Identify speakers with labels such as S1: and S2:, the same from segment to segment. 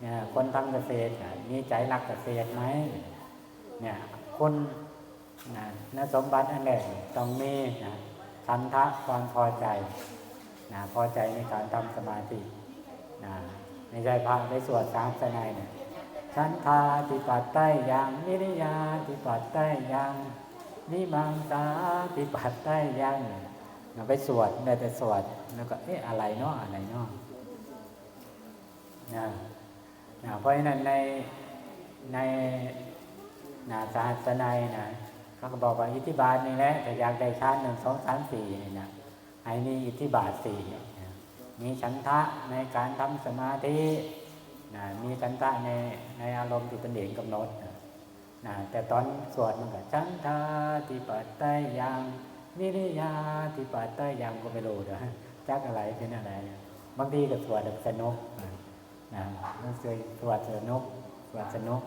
S1: เนี่ยคนทำเกษตรมีใจรักเกษตรไหมเนี่ยคนนะนสมบัติอันแรกต้องมีนะฉันทะความพอใจนะพอใจในการทำสมาธินะไม่ใช่พระไปสวดสามสนายเนี่ยฉันทาติปัตใต้ยังวิริยาติปัตใต้ยังนิมังสาติปัตใต้ยังเราไปสวดได้แต่สวดแล้วก็เอ๊ะอะไรเนาะอะไรเนาะนะ นะเพราะฉะนั้นในในนะศาสนานะเขาก็บอกว่าอิทธิบาทนี่แหละแต่อยากได้ชั้นหนึ่งสองสามสี่นี่นะให้มีอิทธิบาทสี่มีฉันทะในการทำสมาธินะมีฉันทะในในอารมณ์ที่เป็นเองกำหนดนะนะแต่ตอนสวดมันก็ฉันทะติปัตไตยังวิริยาติปัตไตยังก็ไม่รู้นะจักอะไรเป็นอะไร บางทีก็สวดแบบสนุกนะ นะมันเคยสวดสนุกสวดสนุก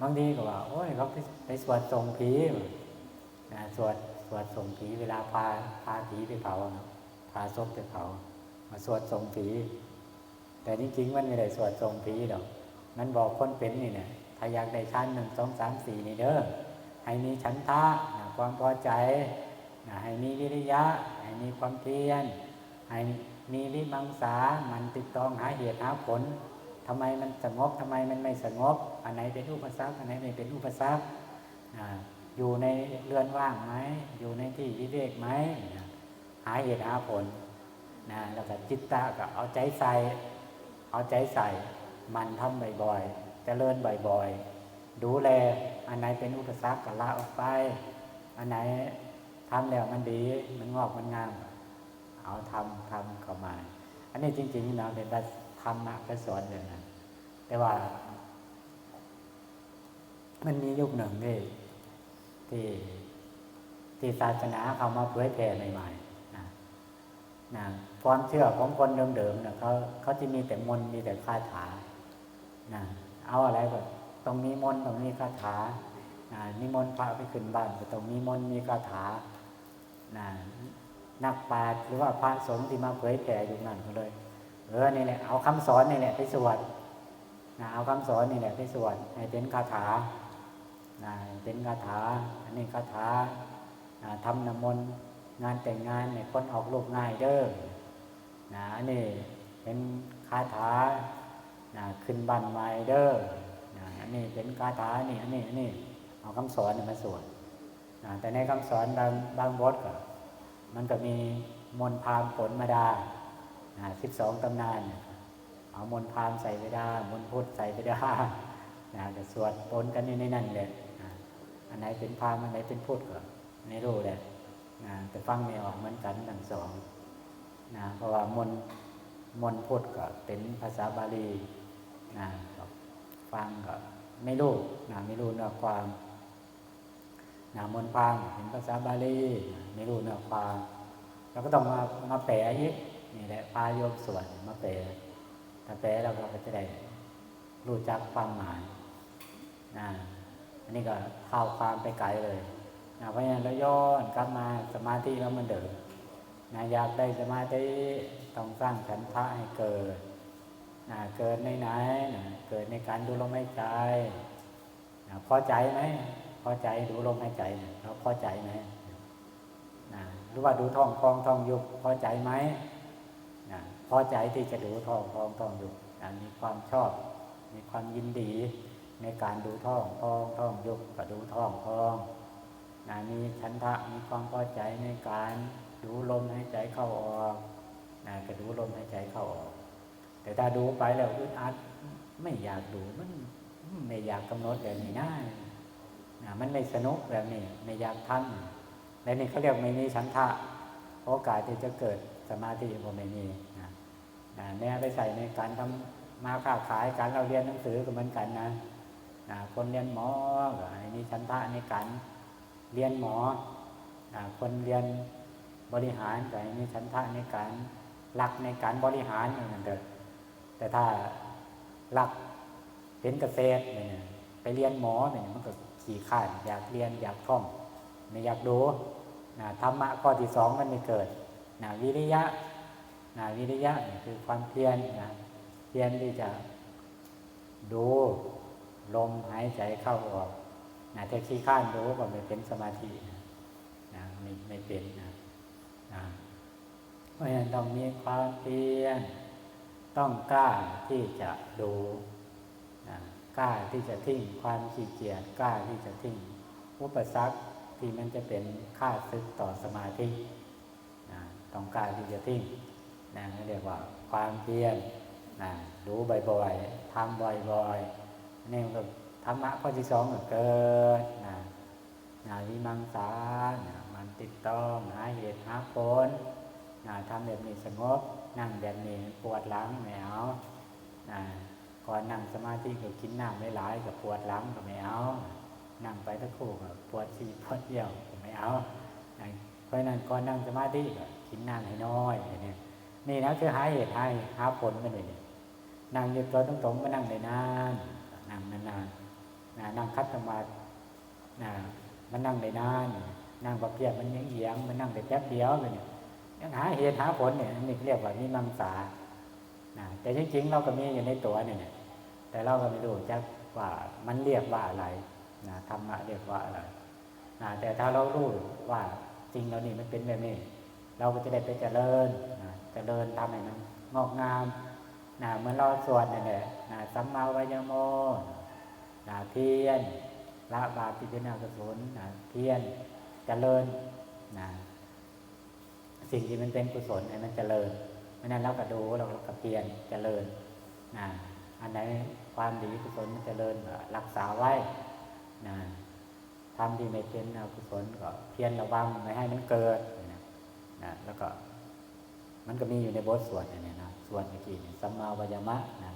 S1: บางทีก็ว่า โอ้ยเขาไปไปสวดส่งผีนะสวดสวดส่งผีเวลาพาพาผีไปเผาเนาะพาศพไปเผามาสวดส่งผีแต่จริงๆมันไม่ได้สวดส่งผีหรอกมันบอกคนเป็นนี่เนี่ยถ้าอยากได้ชั้นหนึ่งสองสามสี่นี่เด้อให้มีฉันทะนะความพอใจนะให้มีวิริยะ ให้มีความเพียรให้มีวิมังสา มันติดตองหาเหตุหาผล ทำไมมันสงบทำไมมันไม่สงบ อันไหนเป็นอุปสรรคอันไหนไม่เป็นอุปสรรคอยู่ในเรือนว่างไหมอยู่ในที่วิเวกไหมหาเหตุหาผลนะแล้วก็จิตตะก็เอาใจใส่ เอาใจใส่ มันทำบ่อยๆเจริญบ่อยๆ ดูแล อันไหนเป็นอุปสรรคก็ละออกไป อันไหนทำแล้วมันดีมันงอกมันงาม เอาทำทำเข้ามา อันนี้จริงๆนะเป็นแบบ ธรรมะก็สอนเลยนะแต่ว่า มันมียุคหนึ่งที่ที่ที่ศาสนาเขามาเผยแผ่ใหม่ๆนะนะความเชื่อของคนเดิมๆเนะเขาเขาจะมีแต่มน์มีแต่คาถานะเอาอะไรแบบต้องมีมนต์ต้องมีคาถานะนิมนต์พระไปขึ้นบ้านก็ต้องมีมนต์มีคาถานะนักปราชญ์หรือว่าพระสงฆ์ที่มาเผยแผ่อยู่นั่นก็เลย เออนี่แหละเอาคำสอนนี่แหละไปสวดนะเอาคำสอนนี่แหละไปสวดให้เป็นคาถานะเป็นคาถา อันนี้คาถานะทำน้ำมนต์งานแต่งงานเนี่ยคนออกลูกง่ายเด้อนะอันนี้เป็นคาถานะขึ้นบันไม้เด้อนะอันนี้เป็นคาถานี่อันนี้อันนี้เอาคำสอนเนี่ยมาสวดนะแต่ในคำสอนบางบางบทก็มันก็มีมนพามผลมาดา สิบสองตำนานเนี่ยเอามนพามใส่ไปได้มนพุทธใส่ไปได้นะแต่สวดปนกันอยู่ในนั่นเลยนะอันไหนเป็นพามอันไหนเป็นพุทธก็ไม่รู้เลยนะแต่ฟังไม่ออกเหมือนกันทั้งสองนะเพราะว่ามนมนพุทธก็เป็นภาษาบาลีนะฟังก็ไม่รู้นะไม่รู้เนื้อความนะมนพามเป็นภาษาบาลีนะไม่รู้เนื้อความเราก็ต้องมามาแปลอีก นี่แหละพาโยมสวดมาแปลถ้าแปลเราก็จะได้รู้จักความหมายนะอันนี้ก็เข้าความไปไกลเลยนะเพราะฉะนั้นเราย้อนกลับมาสมาธิแล้วมันเดิมนะอยากได้สมาธิต้องสร้างฉันทะให้เกิดนะเกิดในไหนนะเกิดในการดูลมหายใจนะพอใจไหมพอใจดูลมหายใจเราพอใจไหมนะหรือว่าดูท้องฟองท้องยุบพอใจไหม พอใจที่จะดูท้องท้องท้องยุบนะมีความชอบ มีความยินดีในการดูท้องท้องท้องยุบก็ดูท้องท้องนะมีฉันทะมีความพอใจในการดูลมหายใจเข้าออกนะก็ดูลมหายใจเข้าออก แต่ถ้าดูไปแล้วอึดอัดไม่อยากดูมันไม่อยากกำหนดแบบนี้นะนะมันไม่สนุกแบบนี้ไม่อยากทำและนี่เขาเรียกไม่มีฉันทะโอกาสที่จะเกิดสมาธิผมไม่มี นะนะเนี่ยไปใส่ในการทำมาค้าขายการเราเรียนหนังสือก็เหมือนกันนะนะคนเรียนหมอก็ให้มีชันทะในการเรียนหมอนะคนเรียนบริหารก็ให้มีชันทะในการหลักในการบริหารอย่างนั้นเถอะแต่ถ้าหลักเป็นเกษตรเนี่ยไปเรียนหมอเนี่ยมันก็ขี่ข้านอยากเรียนอยากท่องไม่อยากดูนะธรรมะข้อที่สองมันไม่เกิดนะวิริยะ นะวิริยะคือความเพียรนะเพียรที่จะดูลมหายใจเข้าออกนะแต่ขี้ข้านดูก็ไม่เป็นสมาธินะนะไม่ไม่เป็นนะนะเพราะฉะนั้นต้องมีความเพียรต้องกล้าที่จะดูนะกล้าที่จะทิ้งความขี้เกียจกล้าที่จะทิ้งอุปสรรคที่มันจะเป็นค่าศึกต่อสมาธินะต้องกล้าที่จะทิ้ง นะเรียกว่าความเพียรนะดูบ่อยๆทำบ่อยๆนี่มันก็ธรรมะข้อที่สองก็เกิดนะนะวิมังสานะมันติดต้องหาเหตุหาผลนะทำแบบนี้สงบ นั่งแบบนี้ปวดหลังไม่เอานะก่อนนั่งสมาธิก็กินน้ำหลายกับปวดหลังก็ไม่เอานั่งไปตะคู่ก็ปวดฉี่ปวดเยี่ยวก็ไม่เอาเพราะนั้นก่อนนั่งสมาธิก็กินน้ำให้น้อยอย่าง นี่นะคือหาเหตุใหาหาผลมันเลยนั่งยุดตัวตรงๆก็นั่งได้นานนั่งนานๆนะนั่งคัดสมาธินะมันนั่งได้นานนั่งประเพียบมันเอียงมันนั่งได้แป๊บเดียวเลยเนี่ยยังหาเหตุหาผลเนี่ยนี่เรียกว่ามีมังสานะแต่จริงๆเราก็มีอยู่ในตัวเนี่ยแต่เราก็ไม่รู้จักว่ามันเรียกว่าอะไรนะธรรมะเรียกว่าอะไรนะแต่ถ้าเรารู้ว่าจริงเรานี่มันเป็นแบบนี้เราก็จะได้ไปเจริญ จริญทำให้มันงอกงามนะเหมือนเราสวดนี่นแหละนะสัมมาวิยโมนะเพียรละบาปปิจนากุศลนะเพียรเจริญนะสิ่งที่มันเป็นกุศลให้มันเจริญเพราะนั้นเราก็ดูเราก็เพียรเจริญนะอันไหนความดีกุศลมันเจริญรักษาไว้นะทำที่ไม่เป็นอกุศลก็เพียรระวังไม่ให้มันเกิดนะนะแล้วก็ มันก็มีอยู่ในบทสวดเนี่ยนะสวดเมื่อกี้เนี่ยสัมมาวายมะนะ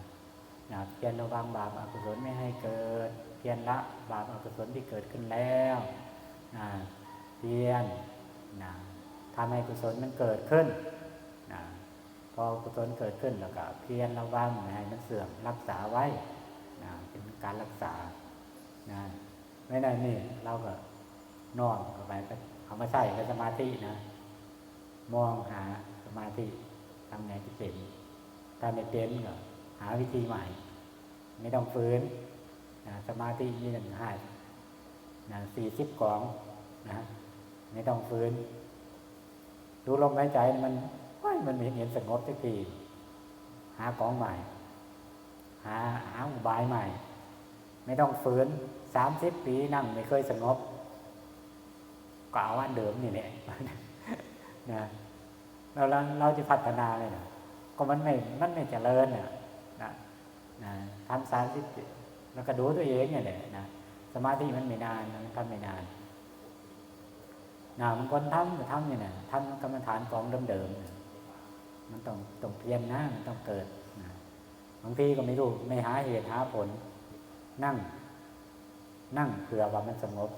S1: นะเพียรระวังบาปอกุศลไม่ให้เกิด เพียรละบาปอกุศลที่เกิดขึ้นแล้วนะเพียรนะทำให้กุศลมันเกิดขึ้นนะพอกุศลเกิดขึ้นแล้วก็เพียรระวังไม่ให้มันเสื่อมรักษาไว้นะเป็นการรักษานะไม่ได้นี่เราก็นอนเข้าไปเอามาใส่เป็นสมาธินะ มองหา มาธิทำไงที่เป็นถ้าไม่เป็นก็หาวิธีใหม่ ไม่ต้องฝืนนะสมาธิยี่หนึ่งห้านะสี่สิบกล่องนะไม่ต้องฝืนดูลมหายใจมันมันม่เห็นสงบสักทีหากองใหม่ หาหาอุบายใหม่ ไม่ต้องฝืนสามสิบปีนั่งไม่เคยสงบก็เอาอันเดิมนี่แหละนะ เราเราเราจะพัฒนาเลยนะก็มันไม่มันไม่เจริญนะนะนะทำสามสิบแล้วก็ดูตัวเองเนี่ยแหละนะสมาธิมันไม่นานนะมันทำไม่นานนะมันคนทำก็ทำเนี่ยนะทำกรรมฐานกองเดิมๆนะมันต้องต้องเพียรนะมันต้องเกิดนะบางทีก็ไม่รู้ไม่หาเหตุหาผล นั่ง นั่งเผื่อว่ามันสงบ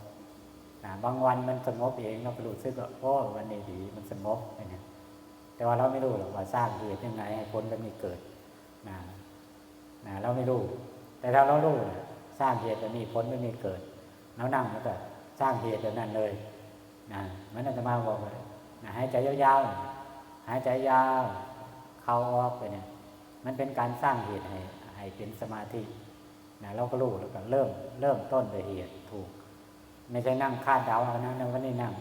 S1: นะบางวันมันสงบเองเราก็รู้สึกว่าโอ้วันนี้ดีมันสงบเนี่ย แต่ว่าเราไม่รู้หรอกว่าสร้างเหตุยังไงให้ผลมันมีเกิดนะนะเราไม่รู้ แต่ถ้าเรารู้นะสร้างเหตุมันมีผลไมันมีเกิดเรานั่งแล้วก็สร้างเหตุแบบนั้นเลยนะมันอาตมาบอกเลยนะหายใจยาวๆหายใจยาวเข้าออกไปเนี่ย มันเป็นการสร้างเหตุให้ให้เป็นสมาธินะเราก็รู้แล้วก็เริ่มเริ่มต้นโดยเหตุถูก ไม่ใช่นั่งคาดเดาเอานะในวันนี้นั่ง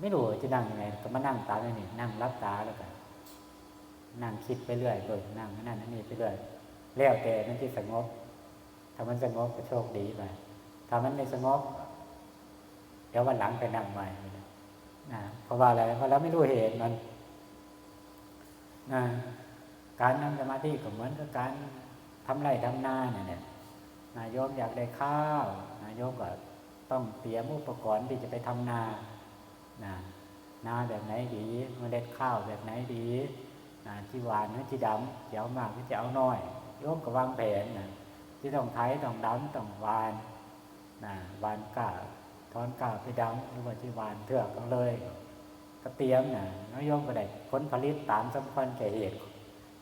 S1: ไม่รู้จะนั่งยังไงก็มานั่งตามนี่นั่งรับตาแล้วกันนั่งคิดไปเรื่อยโดยนั่งนั่นนั่นนี่ไปเรื่อยแล้วแต่มันที่สงบถ้ามันสงบก็โชคดีไปถ้ามันไม่สงบเดี๋ยววันหลังไปนั่งใหม่นะเพราะว่าอะไรเพราะเราไม่รู้เหตุมันนะการนั่งสมาธิก็เหมือนกับการทำไรทำนาเนี่ยนายโยมอยากได้ข้าวนายโยมก็ต้องเตรียมอุปกรณ์ที่จะไปทำนา นะนาแบบไหนดีเมล็ดข้าวแบบไหนดีนะที่หวานหรือที่ดำจะเอามากหรือจะเอาน้อยโยมก็วางแผนนะที่ต้องไถต้องดำต้องหวานนะหวานกาทอนกาไปดำหรือว่าที่หวานเถือกกันเลยก็เตรียมนะน้อยโยมก็ได้ผลผลิตตามสมควรแก่เหตุ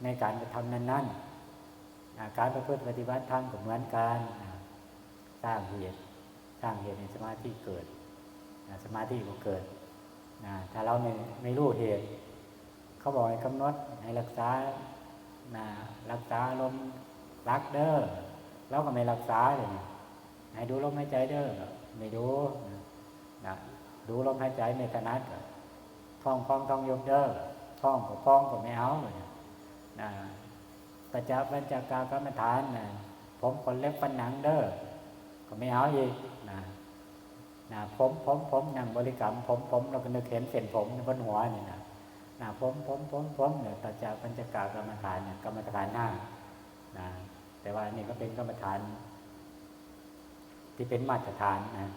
S1: ในการกระทำนั้นๆการประพฤติปฏิบัติธรรมก็เหมือนกันสร้างเหตุสร้างเหตุในสมาธิเกิด สมาธิก็เกิด ถ้าเราไม่ไม่รู้เหตุ เขาบอกให้กำหนดให้รักษารักษาลมรักเด้อเราก็ไม่รักษาเลยให้ดูลมหายใจเด้อไม่ดูนะดูลมหายใจไม่ถนัดท่องพองท่องยมเด้อท่องก็พองก็ไม่เอาเลยนะปัจจปัญจกากรรมฐานนะผมคนเล็บปันหนังเด้อก็ไม่เอาอีก นะผมผมผมนั่งบริกรรมผมผมเราก็นึกเห็นเส้นผมบนหัวนี่นะนะผมผมผมผมเนี่ยปัจจปัญจกากรรมฐานเนี่ยกรรมฐานหน้านะแต่ว่านี่ก็เป็นกรรมฐาน ที่เป็นมาตรฐานนะ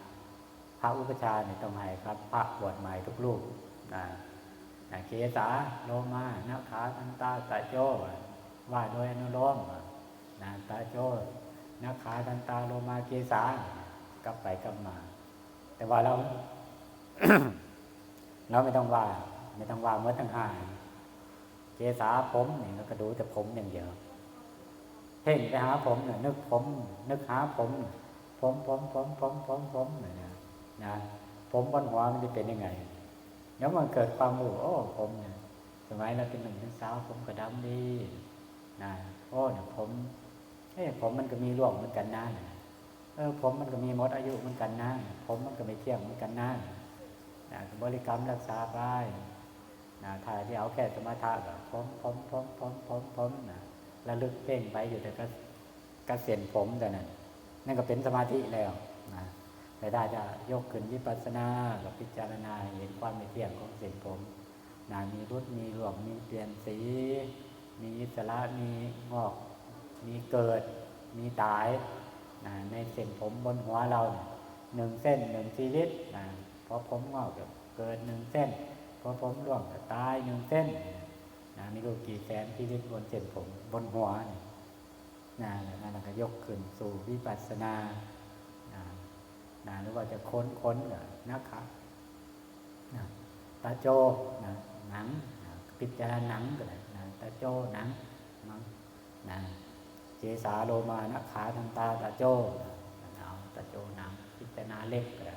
S1: พระอุปชฌาย์เนี่ยต้องให้ครับพระบวชใหม่ทุกรูปนะนะเกสาโลมานาขาทันตาตาโจว่าโดยอนุโลมนะตาโจนาขาทันตาโลมาเกสากลับไปกลับมา แต่ว่าเราเราไม่ต้องว่า ไม่ต้องว่าเมื่อทั้งห้าเกสาผมเนี่ยเราก็ดูแต่ผมอย่างเดียวเพ่งไปหาผมเนี่ยนึกผม นึกหาผมผมผมผมผมผมผมเนี่ยนะนะผมบนหัวมันจะเป็นยังไงเดี๋ยวมันเกิดความรู้โอ้ผมเนี่ยสมัยเราเป็นหนุ่มเป็นสาวผมก็ดำดีนะโอ้เนี่ยผมเอ้ผมมันก็มีร่วงเหมือนกันนะเออผมมันก็มีหมดอายุเหมือนกันนะผมมันก็ไม่เที่ยงเหมือนกันนะนะบริกรรมรักษาไปนะถ่ายที่เอาแค่สมาธิแบบผมผมผมผมผมผมนะระลึกเพ่งไปอยู่แต่ก็กระเสียนผมแต่นั้นนั่นก็เป็นสมาธิแล้วนะแต่ได้จะยกขึ้นวิปัสสนากับพิจารณาเห็นความไม่เที่ยงของเส้นผมนะมีรุดมีหลวมมีเปลี่ยนสี มีอิสระมีงอก มีเกิด มีตาย ในเส้นผมบนหัวเราเนี่ยหนึ่งเส้นหนึ่งชีวิตนะพอผมงอกเกิดหนึ่งเส้น พอผมร่วงก็ตายหนึ่งเส้นนะมีรูกี่แสนชีวิตบนเส้นผมบนหัวเนี่ยนะแล้วนั่นก็ยกขึ้นสู่วิปัสสนานะนะหรือว่าจะค้นค้นเหรอนะครับนะตาโจนะหนังนะพิจารณาหนังก็ได้นะตาโจหนังมังนะ เจสาโลมานะขาทันตาตาโจนะเอาตาโจหนังพิจารณาเล็บก็ได้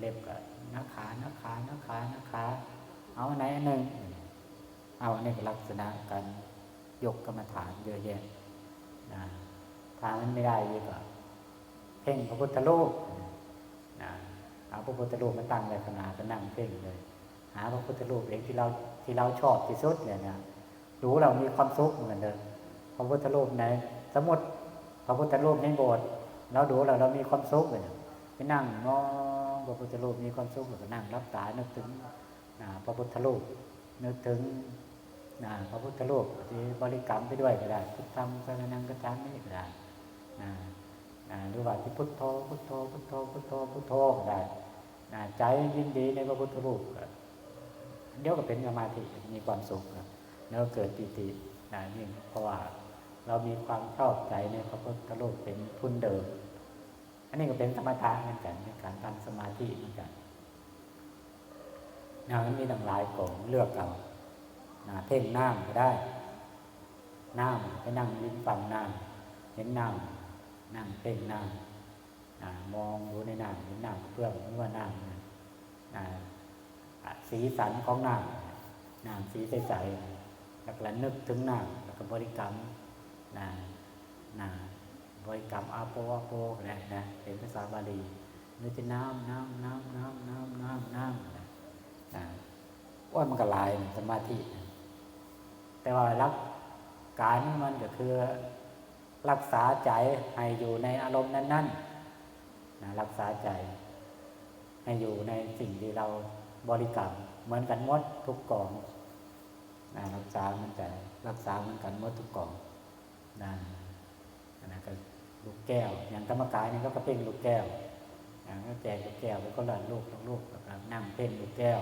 S1: เล็บก็นักขานักขานักขานักขาเอาไหนอันหนึ่ง เอาอันนี้ก็ลักษณะการยกกรรมฐานเยอะแยะนะถ้ามันไม่ได้อีกก็เพ่งพระพุทธรูปนะเอาพระพุทธรูปมาตั้งไว้ขางหนาก็นั่งเพ่งเลย หาพระพุทธรูปเองที่เราที่เราชอบที่สุดเนี่ยนะรู้เรามีความสุขเหมือนเดิมพระพุทธรูปไหน สมมติพระพุทธรูปในโบสถ์เราดูเราเรามีความสุขเลยไปนั่งมองพระพุทธรูปมีความสุขเราก็นั่งรับตานึกถึงพระพุทธรูปนึกถึงพระพุทธรูปที่บริกรรมไปด้วยก็ได้พุทธังสรนังกัจฉามิก็ได้หรือว่าที่พุทโธพุทโธพุทโธพุทโธพุทโธก็ได้ใจยินดีในพระพุทธรูปก็เดี๋ยวก็เป็นสมาธิมีความสุขแล้วเกิดปิตินะยิ่งเพราะว่า เรามีความชอบใจในพระพุทธรูปเป็นทุนเดิม อันนี้ก็เป็นสมถะเหมือนกันเป็นการทำสมาธิเหมือนกันนะมันมีต่างหลายกล่องเลือกเอานะเพ่งน้ำก็ได้น้ำไปนั่งลิ้นฟังน้ำเห็นน้ำนั่งเพ่งน้ำนะมองดูในน้ำเห็นน้ำเพื่อนไม่ว่าน้ำนะนะสีสันของน้ำน้ำสีใสๆแล้วก็นึกถึงน้ำแล้วก็บริกรรม นะนะบริกรรมอาโปอาโปนะนะเป็นภาษาบาลีนึกจะน้ำน้ำน้ำน้ำน้ำน้ำน้ำนะนะว่ามันก็ลายสมาธิแต่ว่ารักการมันก็คือรักษาใจให้อยู่ในอารมณ์นั้นๆนะรักษาใจ ให้อยู่ในสิ่งที่เราบริกรรมเหมือนกันหมดทุกกองนะรักษามันใจรักษาเหมือนกันหมดทุกกอง นะนะก็ลูกแก้ว อย่างธรรมกายนี่ก็กระเพ่งลูกแก้วอย่างก็แจกลูกแก้วแล้วก็หลั่นลูกลูกแล้วก็นั่งเพ่งลูกแก้ว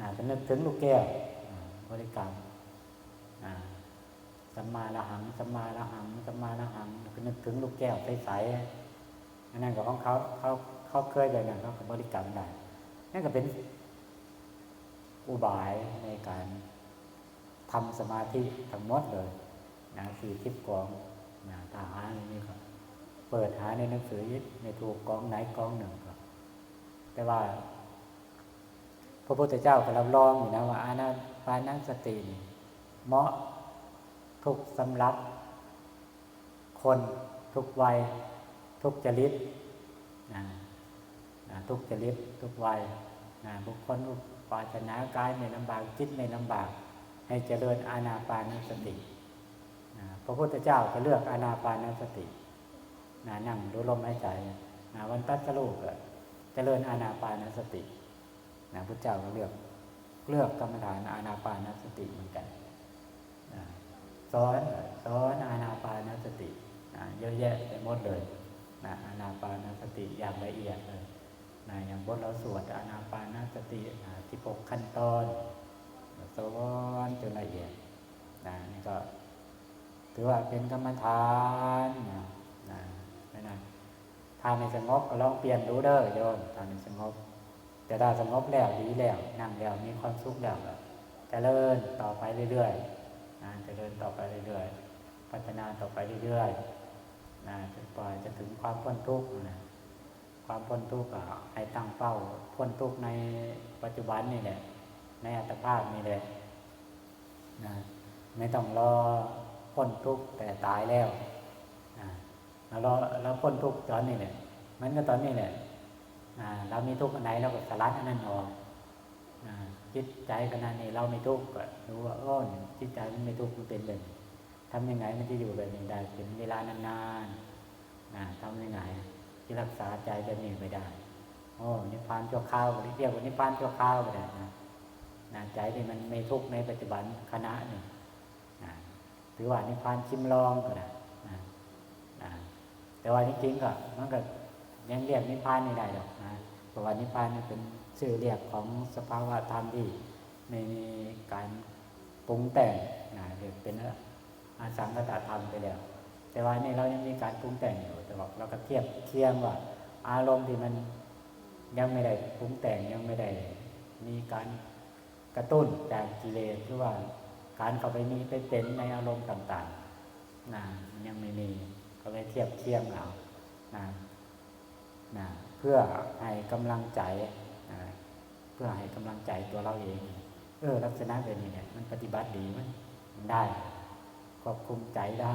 S1: นะก็นึกถึงลูกแก้วบริกรรมสัมมาละหังสัมมาละหังสัมมาละหังก็นึกถึงลูกแก้วใสๆอันนั้นก็ของเขาเขาเขาเคยแบบนั้นเขาบริกรรมได้นั่นก็เป็นอุบายในการทำสมาธิทั้งหมดเลย นะสี่ทิพกองนะถ้าหาในนี้ก็เปิดหาในหนังสือในถูกกองไหนกองหนึ่งครับแต่ว่า พระพุทธเจ้าก็รับรองอยู่นะว่าอานาปานัสติเหมาะทุกสำรับ คนทุกวัย ทุกจริตนะนะทุกจริตทุกวัยนะบุคคลอุปาชนากายไม่ลำบากจิตไม่ลำบาก ให้เจริญอาณาปานสติ พระพุทธเจ้าก็เลือกอาณาปานสตินะนั่งดูลมหายใจนะวันตัดสรุปเจริญอาณาปานสตินะพระเจ้าก็เลือกเลือกกรรมฐานอาณาปานสติเหมือนกันนะสอนสอนอาณาปานสตินะเยอะแยะไปหมดเลยนะอาณาปานสติอย่างละเอียดเลยนะอย่างบทเราสวดอาณาปานสตินะที่ปกขั้นตอนสอนจนละเอียดนะนี่ก็ ถือว่าเป็นกรรมฐานนะนะไม่นานถ้าไม่สงบก็ลองเปลี่ยนดูเด้อโยมถ้าไม่สงบ แต่ถ้าสงบแล้วดีแล้วนั่งแล้วมีความสุขแล้วก็เริญต่อไปเรื่อยๆนะจะเริญต่อไปเรื่อยๆพัฒนาต่อไปเรื่อยๆนะจนปล่อยจะถึงความพ้นทุกข์นะความพ้นทุกข์ให้ตั้งเป้าพ้นทุกข์ในปัจจุบันนี่แหละในอัตภาพนี่แหละนะไม่ต้องรอ พ้นทุกข์แต่ตายแล้วเราเราพ้นทุกข์ตอนนี้แหละมันก็ตอนนี้แหละอ่าเรามีทุกข์อันไหนเราก็สลัดอันนั้นออกจิตใจขณะนี้เราไม่ทุกข์ก็รู้ว่าอ้ยจิตใจมันไม่ทุกข์มันเป็นแบบนี้ทำยังไงมันจะอยู่แบบนี้ได้เป็นเวลานานๆทำยังไงที่รักษาใจแบบนี้ไม่ได้โอ้นิพพานชั่วคราวเรียกว่านิพพานชั่วคราวก็ได้นะนะใจที่มันไม่ทุกข์ในปัจจุบันขณะนี่ ถือว่านิพพานชิมลองก็ได้นะแต่ว่าจริงๆก็มันก็ยังเรียกนิพพานไม่ได้หรอกนะเพราะว่านิพพานนี่เป็นชื่อเรียกของสภาวะธรรมที่ไม่มีการปรุงแต่งนะเรียกเป็นอาสังคตธรรมไปแล้ว แต่ว่านี่เรายังมีการปรุงแต่งอยู่ แต่ว่าเราก็เทียบเคียงว่า อารมณ์ที่มันยังไม่ได้ปรุงแต่งยังไม่ได้ มีการกระตุ้นจากกิเลสหรือว่า การเข้าไปมีไปเป็นในอารมณ์ต่างๆนะมันยังไม่มีก็เลยเทียบเคียงเอานะนะเพื่อให้กำลังใจนะเพื่อให้กำลังใจตัวเราเอง เออ ลักษณะแบบนี้เนี่ยมันปฏิบัติดีมันมันได้ควบคุมใจได้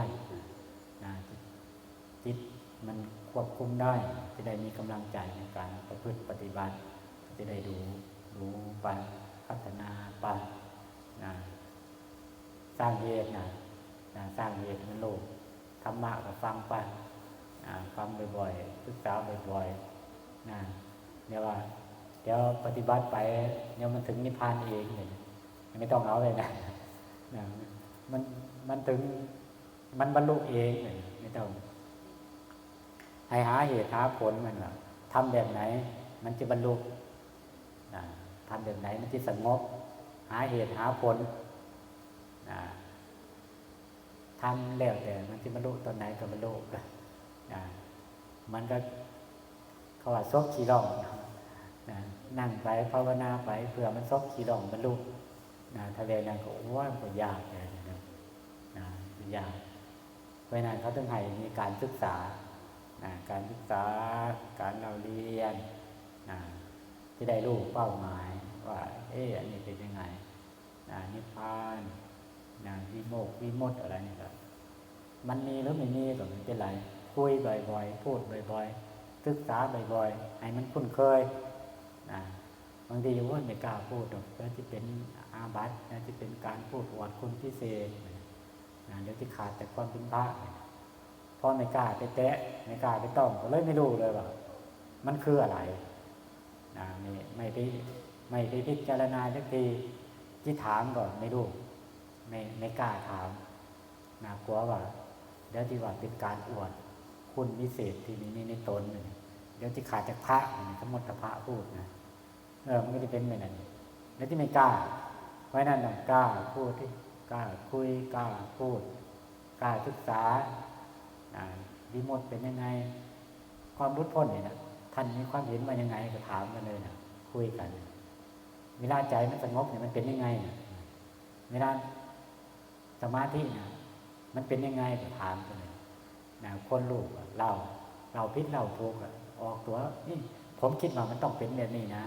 S1: นะจิตมันควบคุมได้ จะได้มีกำลังใจในการประพฤติปฏิบัติ จะได้ดูรู้ไปพัฒนาไปนะ สร้างเหตุนะนะสร้างเหตุมันโลกธรรมะก็ฟังไปฟังบ่อยๆศึกษาบ่อยๆนะเดี๋ยว่า เดี๋ยวปฏิบัติไปเดี๋ยวมันถึงนิพพานเองเลยไม่ต้องเอาเลยนะนะมันมันถึงมันบรรลุเองเลยไม่ต้องให้หาเหตุหาผลมันว่าทำแบบไหน มันจะบรรลุทำแบบไหนมันจะสงบ หาเหตุหาผล นะทำแล้วแต่มันจะบรรลุตอนไหนก็บรรลุนะมันก็เขาว่าซกขีร่องนะนั่งไปภาวนาไปเพื่อมันซกขีร่องบรรลุนะทะเลนั้นก็ว่ามันยากเลยนะนะยากเพราะนั้นเขาต้องให้มีการศึกษาการศึกษาการเราเรียนนะจะได้รู้เป้าหมายว่า เอออันนี้เป็นยังไงนะนิพพาน นะวิโมกวิมุตติอะไรนี่ก็มันมีหรือไม่มีก็ไม่เป็นไรคุยบ่อยๆ พูดบ่อยๆศึกษาบ่อยๆ ให้มันคุ้นเคยนะบางทีว่าไม่กล้าพูดหรอกแล้วที่เป็นอาบัติแล้วที่เป็นการพูดอวดคุณพิเศษนะเดี๋ยวที่ขาดแต่ความเป็นพระพอไม่กล้าไปแตะไม่กล้าไปต้องก็เลยไม่รู้เลยว่ามันคืออะไรนะไม่ไม่ไปไม่ไปพิจารณาสักทีที่ถามก่อนไม่รู้ ไม่ไม่กล้าถามนะกลัวว่าเดี๋ยวที่ว่าเป็นการอวดคุณวิเศษที่มีในตนเดี๋ยวที่ขาดจากพระทั้งหมดพระพูดนะเออมันก็จะเป็นแบบนั้นแล้วที่ไม่กล้า เพราะนั้นต้องกล้าพูดที่กล้าคุยกล้าพูดกล้าศึกษาวิมุตเป็นยังไง ความรุดพ้นเนี่ยนะท่านมีความเห็นมายังไงก็ถามกันเลยนะคุยกันเวลาใจมันสงบเนี่ยมันเป็นยังไงเวลา สมาธินะมันเป็นยังไงก็ถามกันเลยนะคนลูกเราเราพิษเราทุกข์ออกตัวนี่ผมคิดว่ามันต้องเป็นแบบนี้นะ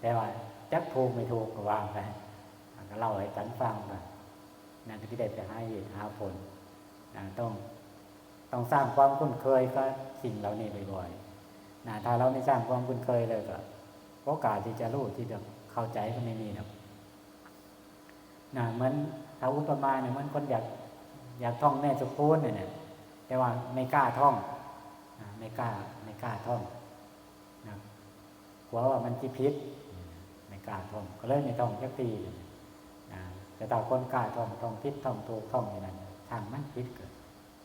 S1: แต่ว่าจักถูกไม่ถูกก็วางไปก็เล่าให้กันฟังไปนั่นที่ได้ไปหาเหตุหาผลนะต้องต้องสร้างความคุ้นเคยกับสิ่งเหล่านี้บ่อยๆนะถ้าเราไม่สร้างความคุ้นเคยเลยก็โอกาสที่จะรู้ที่จะเข้าใจก็ไม่มีหรอกนะเหมือน ถ้าอุปมาเนี่ยมันคนอยากอยากท่องแม่สุพูนเนี่ยแต่ว่าไม่กล้าท่องไม่กล้าไม่กล้าท่องนะกลัวว่ามันจะพิษไม่กล้าท่อง ก็เลยไม่ท่องแค่ปีนะแต่ถ้าคนกล้าท่องท่องพิษท่องถูกท่องอย่างนั้นช่างมันพิษเกิด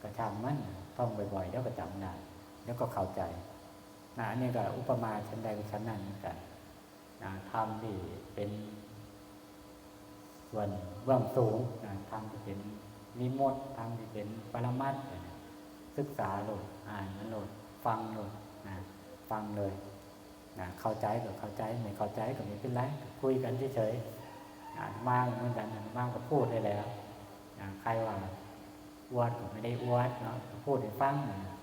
S1: ก็ช่างมันท่องบ่อยๆแล้วก็จำได้แล้วก็เข้าใจนะอันนี้ก็อุปมาชั้นใดชั้นนั้นเหมือนกันนะทำที่เป็นส่วน เบื้องสูงทำที่เป็นนิมดทำที่เป็นปรมัตถ์ศึกษาโหลดอ่านมันโหลดฟังโหลดนะฟังเลยนะเข้าใจก็เข้าใจไม่เข้าใจก็ไม่เป็นไรคุยกันเฉยๆนมากเหมือนกันมากก็พูดได้แล้วนะใครว่าอวดก็ไม่ได้อวดเนาะพูดให้ฟังนะ